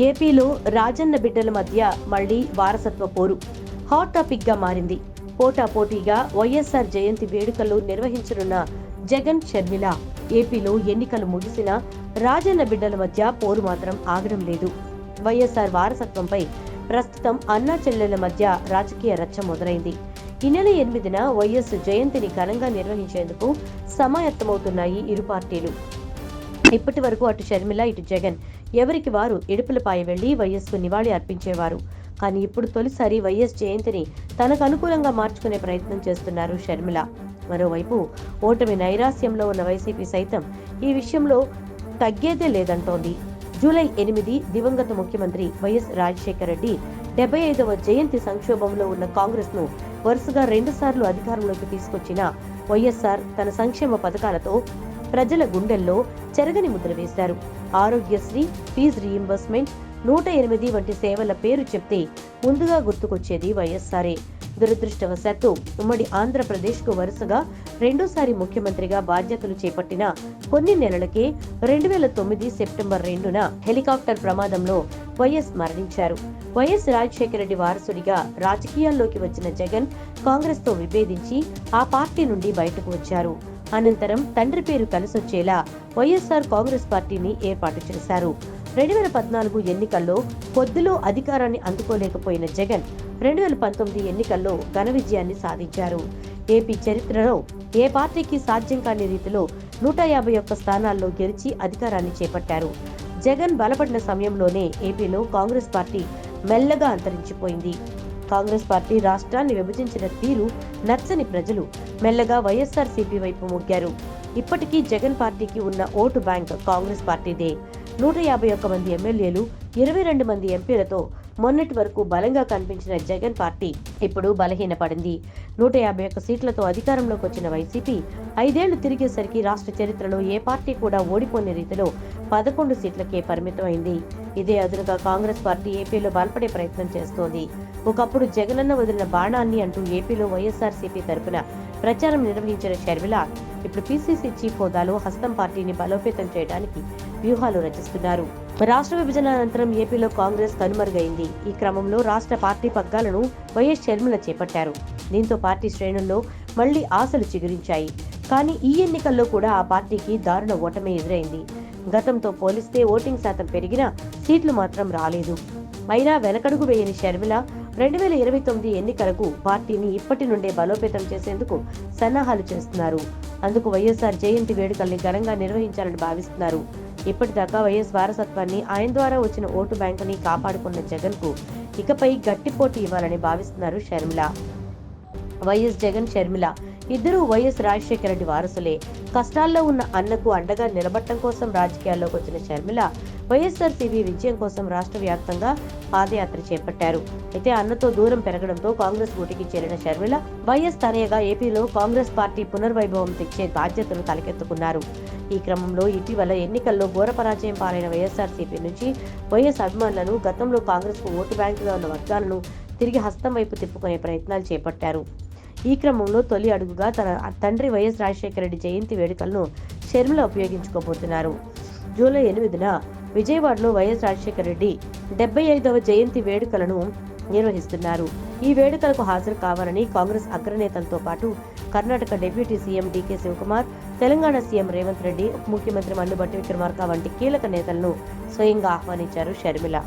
ఏపీలో రాజన్న బిడ్డల మధ్య మళ్ళీ వారసత్వ పోరు. హాట్ టాపిక్గా మారింది. పోటా పోటీగా వైఎస్ఆర్ జయంతి వేడుకలు నిర్వహించనున్న జగన్ షర్మిల. ఏపీలో ఎన్నికలు ముగిసిన రాజన్న బిడ్డల మధ్య పోరు మాత్రం ఆగడం లేదు. వైఎస్ఆర్ వారసత్వంపై ప్రస్తుతం అన్నా చెల్లెల మధ్య రాజకీయ రచ్చ మొదలైంది. ఈ నెల ఎనిమిదిన వైఎస్ జయంతిని ఘనంగా నిర్వహించేందుకు సమాయత్తమవుతున్నాయి ఇరు పార్టీలు. ఇప్పటి వరకు అటు షర్మిల ఇటు జగన్. ఎవరికి వారు ఇడుపులపాయ వెళ్ళి వైఎస్కు నివాళి అర్పించేవారు. కానీ ఇప్పుడు తొలిసారి వైఎస్ జయంతిని తనకు అనుకూలంగా మార్చుకునే ప్రయత్నం చేస్తున్నారు షర్మిల. మరోవైపు ఓటమి నైరాస్యంలో ఉన్న వైసీపీ సైతం ఈ విషయంలో తగ్గేదే లేదంటోంది. జూలై ఎనిమిది దివంగత ముఖ్యమంత్రి వైఎస్ రాజశేఖర రెడ్డి డెబ్బై ఐదవ జయంతి సంక్షోభంలో ఉన్న కాంగ్రెస్ను వరుసగా రెండుసార్లు అధికారంలోకి తీసుకొచ్చిన వైఎస్ఆర్ తన సంక్షేమ పథకాలతో ప్రజల గుండెల్లో చెరగని ముద్ర వేశారు. ఆరోగ్యశ్రీ ఫీజు రీయింబర్స్మెంట్ నూట ఎనిమిది వంటి సేవల పేరు చెప్తే ముందుగా గుర్తుకొచ్చేది వైఎస్ఆరే దురదృష్టవశాత్తు ఉమ్మడి ఆంధ్రప్రదేశ్కు వరుసగా రెండోసారి ముఖ్యమంత్రిగా బాధ్యతలు చేపట్టిన కొన్ని నెలలకే రెండు వేల తొమ్మిది సెప్టెంబర్ రెండున హెలికాప్టర్ ప్రమాదంలో వైఎస్ మరణించారు. వైఎస్ రాజశేఖర రెడ్డి వారసుడిగా రాజకీయాల్లోకి వచ్చిన జగన్ కాంగ్రెస్తో విభేదించి ఆ పార్టీ నుండి బయటకు వచ్చారు. అనంతరం తండ్రి పేరు కలిసొచ్చేలా వైఎస్ఆర్ కాంగ్రెస్ పార్టీని ఏర్పాటు చేశారు. రెండు వేల పద్నాలుగు ఎన్నికల్లో కొద్దిలో అధికారాన్ని అందుకోలేకపోయిన జగన్ రెండు వేల పంతొమ్మిది ఎన్నికల్లో ఘన విజయాన్ని సాధించారు. ఏపీ చరిత్రలో ఏ పార్టీకి సాధ్యం కాని రీతిలో నూట యాభై ఒక్క స్థానాల్లో గెలిచి అధికారాన్ని చేపట్టారు. జగన్ బలపడిన సమయంలోనే ఏపీలో కాంగ్రెస్ పార్టీ మెల్లగా అంతరించిపోయింది. కాంగ్రెస్ పార్టీ రాష్ట్రాన్ని విభజించిన తీరు నచ్చని ప్రజలు మెల్లగా వైఎస్ఆర్ సిపి వైపు మొగ్గారు. ఇప్పటికీ జగన్ పార్టీకి ఉన్న ఓటు బ్యాంక్ కాంగ్రెస్ పార్టీదే. నూట యాభై ఒక్క మంది ఎమ్మెల్యేలు ఇరవై రెండు మంది ఎంపీలతో మొన్నటి వరకు బలంగా కనిపించిన జగన్ పార్టీ ఇప్పుడు బలహీనపడింది. నూట యాభై ఒక్క సీట్లతో అధికారంలోకి వచ్చిన వైసీపీ ఐదేళ్ళు తిరిగేసరికి రాష్ట్ర చరిత్రలో ఏ పార్టీ కూడా ఓడిపోని రీతిలో పదకొండు సీట్లకే పరిమితమైంది. ఇదే అదునుగా కాంగ్రెస్ పార్టీ ఏపీలో బలపడే ప్రయత్నం చేస్తోంది. ఒకప్పుడు జగనన్న వదిలిన బాణాన్ని అంటూ ఏపీలో వైఎస్ఆర్సీపీ తరపున ప్రచారం నిర్వహించిన షర్మిల ఇప్పుడు పీసీసీ చీఫ్ హోదాలో హస్తం పార్టీని బలోపేతం చేయడానికి వ్యూహాలు రచిస్తున్నారు. రాష్ట్ర విభజన అనంతరం ఏపీలో కాంగ్రెస్ కనుమరుగైంది. ఈ క్రమంలో రాష్ట్ర పార్టీ పగ్గాలను వైఎస్ షర్మిల చేపట్టారు. దీంతో పార్టీ శ్రేణుల్లో మళ్ళీ ఆశలు చిగురించాయి. కానీ ఈ ఎన్నికల్లో కూడా ఆ పార్టీకి దారుణ ఓటమి ఎదురైంది. గతంతో పోలిస్తే ఓటింగ్ శాతం పెరిగినా సీట్లు మాత్రం రాలేదు. అయినా వెనకడుగు వేయని షర్మిల రెండు వేల ఇరవై తొమ్మిది ఎన్నికలకు పార్టీని ఇప్పటి నుండే బలోపేతం చేసేందుకు సన్నాహాలు చేస్తున్నారు. అందుకు వైఎస్ఆర్ జయంతి వేడుకల్ని ఘనంగా నిర్వహించాలని భావిస్తున్నారు. ఇప్పటిదాకా వైఎస్ వారసత్వాన్ని ఆయన ద్వారా వచ్చిన ఓటు బ్యాంకుని కాపాడుకున్న జగన్కు ఇకపై గట్టి పోటీ ఇవ్వాలని భావిస్తున్నారు షర్మిల. వైఎస్ జగన్ షర్మిల ఇద్దరూ వైఎస్ రాజశేఖర రెడ్డి వారసులే. కష్టాల్లో ఉన్న అన్నకు అండగా నిలబడటం కోసం రాజకీయాల్లోకి వచ్చిన షర్మిల వైఎస్ఆర్ సిబి విజయం కోసం రాష్ట్ర వ్యాప్తంగా పాదయాత్ర చేపట్టారు. అయితే అన్నతో దూరం పెరగడంతో కాంగ్రెస్ గూటికి చేరిన షర్మిల వైఎస్ తనయగా ఏపీలో కాంగ్రెస్ పార్టీ పునర్వైభవం తెచ్చే బాధ్యతను తలకెత్తుకున్నారు. ఈ క్రమంలో ఇటీవల ఎన్నికల్లో ఘోర పరాజయం పాలైన వైఎస్ఆర్సీపీ నుంచి వైఎస్ అభిమానులను గతంలో కాంగ్రెస్కు ఓటు బ్యాంకుగా ఉన్న వర్గాలను తిరిగి హస్తం వైపు తిప్పుకునే ప్రయత్నాలు చేపట్టారు. ఈ క్రమంలో తొలి అడుగుగా తన తండ్రి వైఎస్ రాజశేఖర రెడ్డి జయంతి వేడుకలను షర్మిల ఉపయోగించుకోబోతున్నారు. జూలై ఎనిమిదిన విజయవాడలో వైఎస్ రాజశేఖర రెడ్డి డెబ్బై ఐదవ జయంతి వేడుకలను నిర్వహిస్తున్నారు. ఈ వేడుకలకు హాజరు కావాలని కాంగ్రెస్ అగ్రనేతలతో పాటు Karnataka deputy CM DK Shivakumar Telangana CM Revanth Reddy ఉప ముఖ్యమంత్రి మల్లుబట్టి విక్రమార్క వంటి కీలక నేతలను స్వయంగా ఆహ్వానించారు షర్మిల.